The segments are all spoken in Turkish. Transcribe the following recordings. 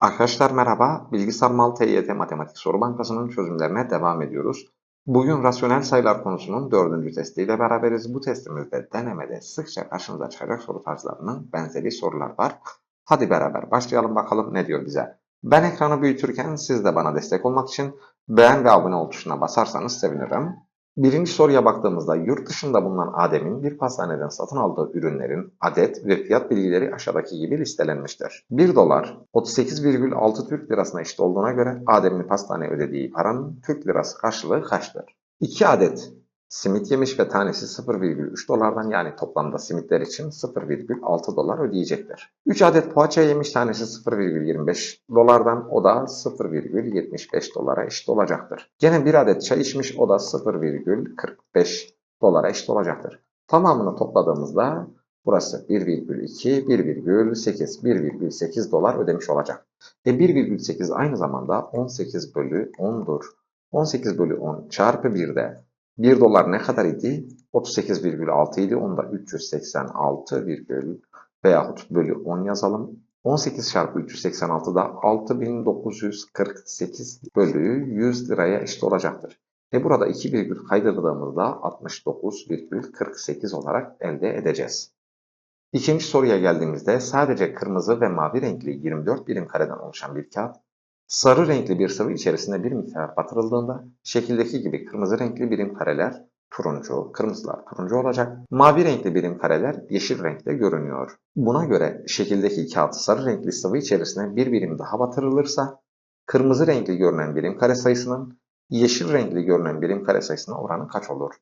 Arkadaşlar merhaba. Bilgisayar Mal TYT Matematik Soru Bankası'nın çözümlerine devam ediyoruz. Bugün rasyonel sayılar konusunun dördüncü testiyle beraberiz. Bu testimizde denemede sıkça karşınıza çıkacak soru tarzlarının benzeri sorular var. Hadi beraber başlayalım bakalım ne diyor bize. Ben ekranı büyütürken siz de bana destek olmak için beğen ve abone ol tuşuna basarsanız sevinirim. Birinci soruya baktığımızda yurt dışında bulunan Adem'in bir pastaneden satın aldığı ürünlerin adet ve fiyat bilgileri aşağıdaki gibi listelenmiştir. 1 dolar 38,6 Türk lirasına eşit olduğuna göre Adem'in pastaneye ödediği paranın Türk lirası karşılığı kaçtır? 2 adet simit yemiş ve tanesi 0,3 dolardan yani toplamda simitler için 0,6 dolar ödeyecektir. 3 adet poğaça yemiş tanesi 0,25 dolardan o da 0,75 dolara eşit olacaktır. Gene bir adet çay içmiş o da 0,45 dolara eşit olacaktır. Tamamını topladığımızda burası 1,2, 1,8, 1,8 dolar ödemiş olacak. E 1,8 aynı zamanda 18 bölü 10'dur. 18 bölü 10 çarpı 1'de 1 dolar ne kadar idi? 38,6 idi. Onu da 386 virgül veyahut bölü 10 yazalım. 18 çarpı 386 da 6948 bölü 100 liraya eşit olacaktır. Ve burada 2 virgül kaydırdığımızda 69,48 olarak elde edeceğiz. İkinci soruya geldiğimizde sadece kırmızı ve mavi renkli 24 birim kareden oluşan bir kağıt Sarı renkli bir sıvı içerisinde bir miktar batırıldığında şekildeki gibi kırmızı renkli birim kareler turuncu, kırmızılar turuncu olacak. Mavi renkli birim kareler yeşil renkte görünüyor. Buna göre şekildeki kağıt sarı renkli sıvı içerisine bir birim daha batırılırsa kırmızı renkli görünen birim kare sayısının yeşil renkli görünen birim kare sayısına oranı kaç olur?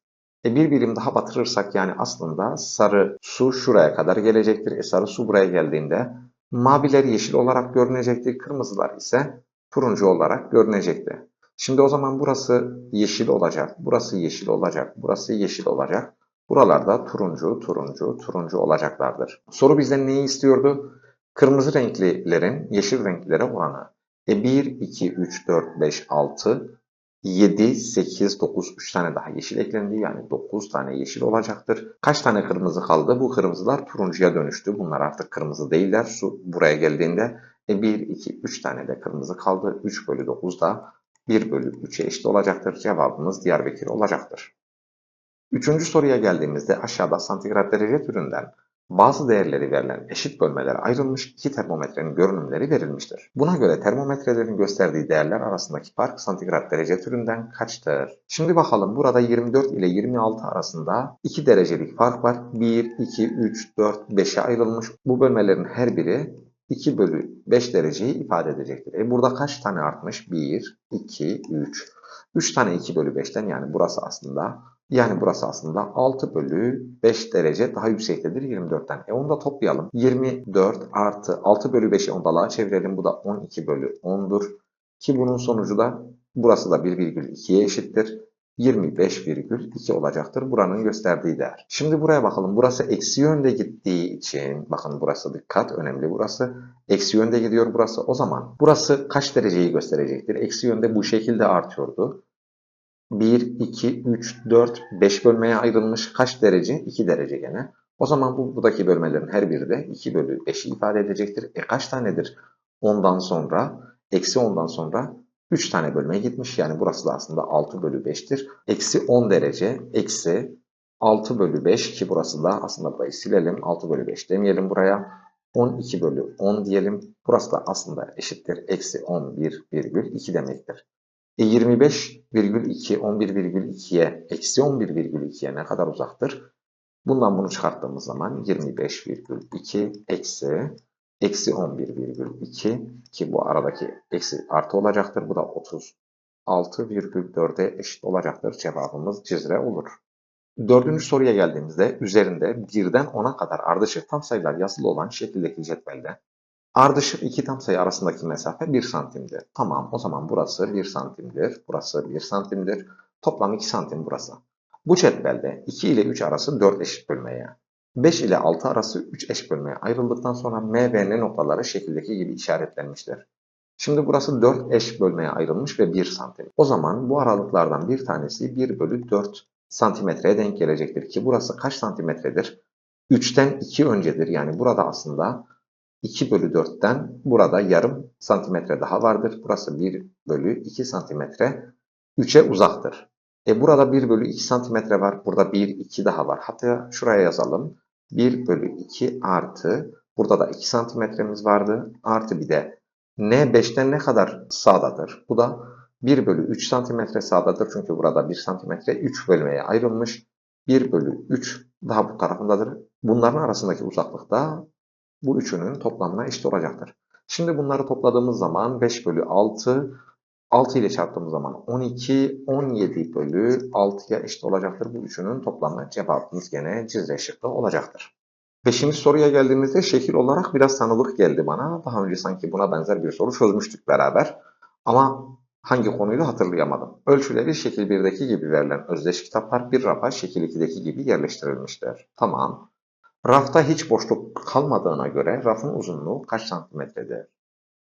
E bir birim daha batırırsak yani aslında sarı su şuraya kadar gelecektir. E sarı su buraya geldiğinde maviler yeşil olarak görünecektir. Kırmızılar ise turuncu olarak görünecekti. Şimdi o zaman burası yeşil olacak, burası yeşil olacak, burası yeşil olacak. Buralarda turuncu, turuncu, turuncu olacaklardır. Soru bizden neyi istiyordu? Kırmızı renklilerin yeşil renklilere oranı. E 1, 2, 3, 4, 5, 6, 7, 8, 9, 3 tane daha yeşil eklendi. Yani 9 tane yeşil olacaktır. Kaç tane kırmızı kaldı? Bu kırmızılar turuncuya dönüştü. Bunlar artık kırmızı değiller. Su buraya geldiğinde e 1, 2, 3 tane de kırmızı kaldı. 3 bölü 9 da 1 bölü 3'e eşit olacaktır. Cevabımız Diyarbakır olacaktır. Üçüncü soruya geldiğimizde aşağıda santigrat derece türünden bazı değerleri verilen eşit bölmelere ayrılmış iki termometrenin görünümleri verilmiştir. Buna göre termometrelerin gösterdiği değerler arasındaki fark santigrat derece türünden kaçtır? Şimdi bakalım burada 24 ile 26 arasında 2 derecelik fark var. 1, 2, 3, 4, 5'e ayrılmış. Bu bölmelerin her biri 2 bölü 5 dereceyi ifade edecektir. E burada kaç tane artmış? 1, 2, 3. 3 tane 2 bölü 5'ten yani burası aslında yani burası aslında 6 bölü 5 derece daha yüksektedir 24'ten. E onu da toplayalım. 24 artı 6 bölü 5'i ondalığa çevirelim. Bu da 12 bölü 10'dur. Ki bunun sonucu da burası da 1,2'ye eşittir. 25,2 olacaktır buranın gösterdiği değer. Şimdi buraya bakalım. Burası eksi yönde gittiği için bakın burası dikkat önemli burası. Eksi yönde gidiyor burası. O zaman burası kaç dereceyi gösterecektir? Eksi yönde bu şekilde artıyordu. 1, 2, 3, 4, 5 bölmeye ayrılmış. Kaç derece? 2 derece gene. O zaman bu buradaki bölmelerin her biri de 2 bölü 5'i ifade edecektir. E kaç tanedir? 10'dan sonra, eksi 10'dan sonra 3 tane bölmeye gitmiş. Yani burası da aslında 6 bölü 5'tir. Eksi 10 derece eksi 6 bölü 5 ki burası da aslında burayı silelim. 6 bölü 5 demeyelim buraya. 12 bölü 10 diyelim. Burası da aslında eşittir. Eksi 11,2 demektir. E 25,2 11,2'ye eksi 11,2'ye ne kadar uzaktır? Bundan bunu çıkarttığımız zaman 25,2 eksi eksi 11,2 ki bu aradaki eksi artı olacaktır. Bu da 36,4'e eşit olacaktır. Cevabımız Cizre olur. Dördüncü soruya geldiğimizde üzerinde birden 10'a kadar ardışık tam sayılar yazılı olan şekildeki cetvelde ardışık iki tam sayı arasındaki mesafe 1 santimdir. Tamam o zaman burası 1 santimdir. Burası 1 santimdir. Toplam 2 santim burası. Bu cetvelde 2 ile 3 arası 4 eşit bölmeye, 5 ile 6 arası 3 eş bölmeye ayrıldıktan sonra M ve N noktaları şekildeki gibi işaretlenmiştir. Şimdi burası 4 eş bölmeye ayrılmış ve 1 santim. O zaman bu aralıklardan bir tanesi 1 bölü 4 santimetreye denk gelecektir ki burası kaç santimetredir? 3'ten 2 öncedir. Yani burada aslında 2 bölü 4'ten burada yarım santimetre daha vardır. Burası 1 bölü 2 santimetre 3'e uzaktır. E burada 1 bölü 2 santimetre var. Burada 1, 2 daha var. Hatta şuraya yazalım. 1 bölü 2 artı burada da 2 santimetremiz vardı. Artı bir de n 5'ten ne kadar sağdadır? Bu da 1 bölü 3 santimetre sağdadır. Çünkü burada 1 santimetre 3 bölmeye ayrılmış. 1 bölü 3 daha bu tarafındadır. Bunların arasındaki uzaklık da bu üçünün toplamına eşit olacaktır. Şimdi bunları topladığımız zaman 5 bölü 6, 6 ile çarptığımız zaman 12, 17 bölü 6'ya eşit olacaktır. Bu üçünün toplamı cevabımız gene Cizre şıkkı olacaktır. Beşinci soruya geldiğimizde şekil olarak biraz tanıdık geldi bana. Daha önce sanki buna benzer bir soru çözmüştük beraber. Ama hangi konuydu hatırlayamadım. Ölçüleri şekil 1'deki gibi verilen özdeş kitaplar bir rafa şekil 2'deki gibi yerleştirilmiştir. Tamam. Rafta hiç boşluk kalmadığına göre rafın uzunluğu kaç santimetredir?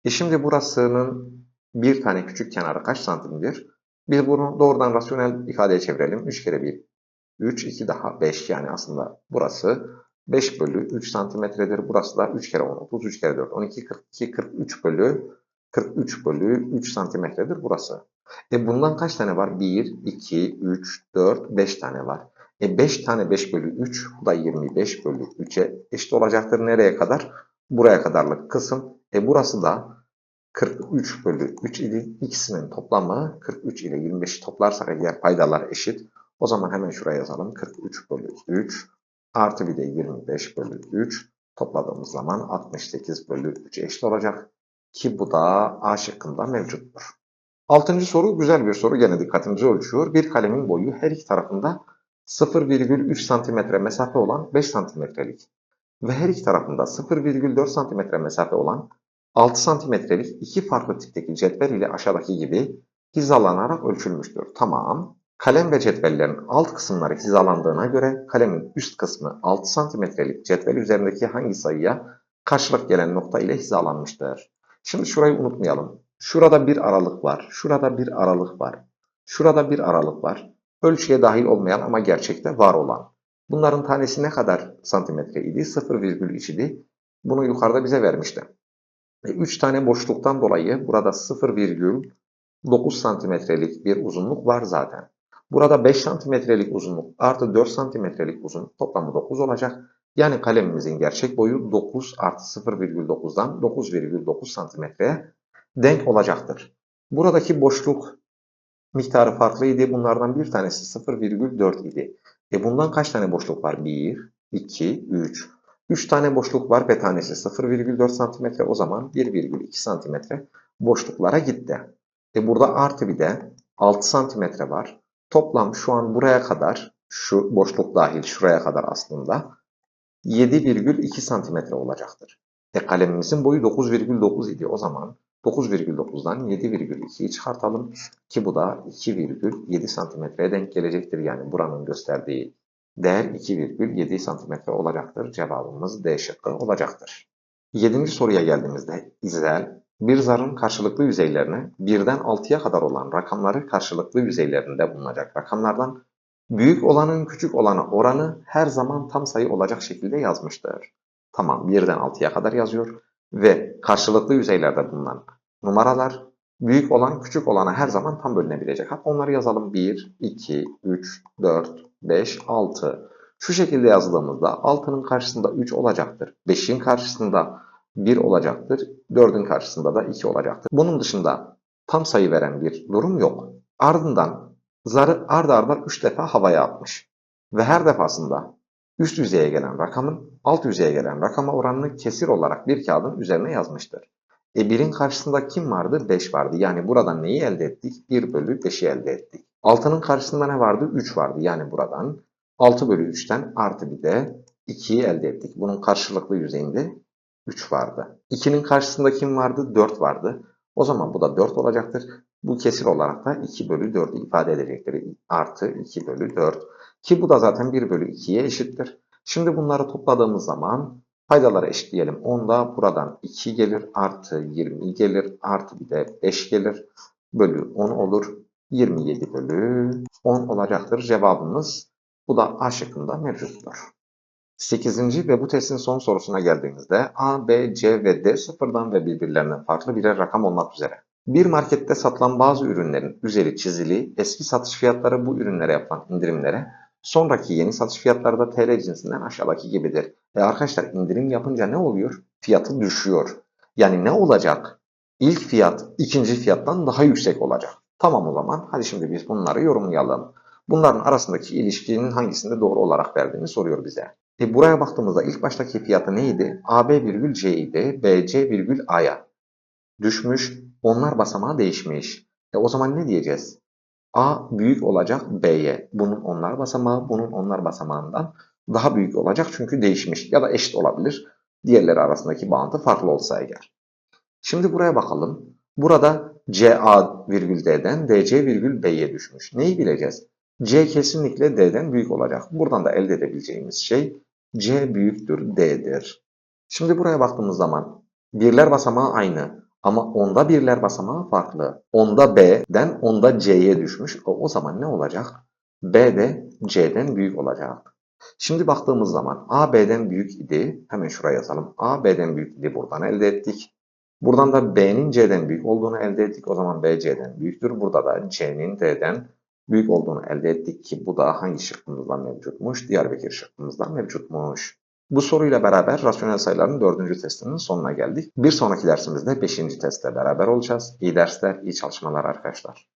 E şimdi burasının bir tane küçük kenarı kaç santimdir? Biz bunu doğrudan rasyonel ifadeye çevirelim. 3 kere 1, 3, 2 daha 5 yani aslında burası 5 bölü 3 santimetredir. Burası da 3 kere 10, 30, 3 kere 4, 12, 42, 43 bölü 43 bölü 3 santimetredir burası. E bundan kaç tane var? 1, 2, 3, 4, 5 tane var. E 5 tane 5 bölü 3, bu da 25 bölü 3'e eşit olacaktır. Nereye kadar? Buraya kadarlık kısım. E burası da 43 bölü 3 idi. İkisinin toplamı 43 ile 25'i toplarsak eğer paydalar eşit. O zaman hemen şuraya yazalım. 43 bölü 3 artı bir de 25 bölü 3 topladığımız zaman 68 bölü 3 eşit olacak. Ki bu da A şıkkında mevcuttur. Altıncı soru güzel bir soru. Gene dikkatimizi ölçüyor. Bir kalemin boyu her iki tarafında 0,3 santimetre mesafe olan 5 santimetrelik ve her iki tarafında 0,4 santimetre mesafe olan 6 santimetrelik iki farklı tipteki cetvel ile aşağıdaki gibi hizalanarak ölçülmüştür. Tamam. Kalem ve cetvellerin alt kısımları hizalandığına göre kalemin üst kısmı 6 santimetrelik cetvel üzerindeki hangi sayıya karşılık gelen nokta ile hizalanmıştır? Şimdi şurayı unutmayalım. Şurada bir aralık var. Şurada bir aralık var. Şurada bir aralık var. Ölçüye dahil olmayan ama gerçekte var olan. Bunların tanesi ne kadar santimetre idi? 0,3 idi. Bunu yukarıda bize vermişti. 3 tane boşluktan dolayı burada 0,9 santimetrelik bir uzunluk var zaten. Burada 5 santimetrelik uzunluk artı 4 santimetrelik uzunluk toplamı 9 olacak. Yani kalemimizin gerçek boyu 9 artı 0,9'dan 9,9 santimetreye denk olacaktır. Buradaki boşluk miktarı farklıydı. Bunlardan bir tanesi 0,4 idi. E bundan kaç tane boşluk var? 1, 2, 3. 3 tane boşluk var ve tanesi 0,4 santimetre. O zaman 1,2 santimetre boşluklara gitti. E burada artı bir de 6 santimetre var. Toplam şu an buraya kadar şu boşluk dahil şuraya kadar aslında 7,2 santimetre olacaktır. E kalemimizin boyu 9,9 idi. O zaman 9,9'dan 7,2'yi çıkartalım ki bu da 2,7 santimetreye denk gelecektir. Yani buranın gösterdiği değer 2,7 santimetre olacaktır. Cevabımız D şıkkı olacaktır. Yedinci soruya geldiğimizde İzel bir zarın karşılıklı yüzeylerine birden 6'ya kadar olan rakamları karşılıklı yüzeylerinde bulunacak rakamlardan büyük olanın küçük olana oranı her zaman tam sayı olacak şekilde yazmıştır. Tamam birden 6'ya kadar yazıyor ve karşılıklı yüzeylerde bulunan numaralar büyük olan küçük olana her zaman tam bölünebilecek. Hatta onları yazalım 1, 2, 3, 4, 5, 6. Şu şekilde yazdığımızda 6'nın karşısında 3 olacaktır. 5'in karşısında 1 olacaktır. 4'ün karşısında da 2 olacaktır. Bunun dışında tam sayı veren bir durum yok. Ardından zarı ard arda 3 defa havaya atmış. Ve her defasında üst yüzeye gelen rakamın alt yüzeye gelen rakama oranını kesir olarak bir kağıdın üzerine yazmıştır. E 1'in karşısında kim vardı? 5 vardı. Yani buradan neyi elde ettik? 1 bölü 5'i elde ettik. 6'nın karşısında ne vardı? 3 vardı. Yani buradan 6 bölü 3'ten artı bir de 2'yi elde ettik. Bunun karşılıklı yüzeyinde 3 vardı. 2'nin karşısında kim vardı? 4 vardı. O zaman bu da 4 olacaktır. Bu kesir olarak da 2 bölü 4'ü ifade edecektir. Artı 2 bölü 4. Ki bu da zaten 1 bölü 2'ye eşittir. Şimdi bunları topladığımız zaman paydaları eşitleyelim. 10 da buradan 2 gelir. Artı 20 gelir. Artı bir de 5 gelir. Bölü 10 olur. 27 bölü 10 olacaktır cevabımız. Bu da A şıkkında mevcuttur. 8. ve bu testin son sorusuna geldiğimizde A, B, C ve D sıfırdan ve birbirlerinden farklı birer rakam olmak üzere. Bir markette satılan bazı ürünlerin üzeri çizili, eski satış fiyatları bu ürünlere yapılan indirimlere, sonraki yeni satış fiyatları da TL cinsinden aşağıdaki gibidir. E arkadaşlar indirim yapınca ne oluyor? Fiyatı düşüyor. Yani ne olacak? İlk fiyat ikinci fiyattan daha yüksek olacak. Tamam o zaman hadi şimdi biz bunları yorumlayalım. Bunların arasındaki ilişkinin hangisinde doğru olarak verdiğini soruyor bize. E buraya baktığımızda ilk baştaki fiyatı neydi? AB virgül C idi. BC virgül A'ya düşmüş. Onlar basamağı değişmiş. E o zaman ne diyeceğiz? A büyük olacak B'ye. Bunun onlar basamağı bunun onlar basamağından daha büyük olacak çünkü değişmiş ya da eşit olabilir. Diğerleri arasındaki bağıntı farklı olsa eğer. Şimdi buraya bakalım. Burada CA virgül D'den DC virgül B'ye düşmüş. Neyi bileceğiz? C kesinlikle D'den büyük olacak. Buradan da elde edebileceğimiz şey C büyüktür D'dir. Şimdi buraya baktığımız zaman birler basamağı aynı ama onda birler basamağı farklı. Onda B'den onda C'ye düşmüş. O, o zaman ne olacak? B de C'den büyük olacak. Şimdi baktığımız zaman A B'den büyük idi. Hemen şuraya yazalım. A B'den büyük idi. Buradan elde ettik. Buradan da B'nin C'den büyük olduğunu elde ettik. O zaman B C'den büyüktür. Burada da C'nin D'den büyük olduğunu elde ettik ki bu da hangi şıkkımızda mevcutmuş? Diyarbakır şıkkımızda mevcutmuş. Bu soruyla beraber rasyonel sayıların dördüncü testinin sonuna geldik. Bir sonraki dersimizde beşinci testle beraber olacağız. İyi dersler, iyi çalışmalar arkadaşlar.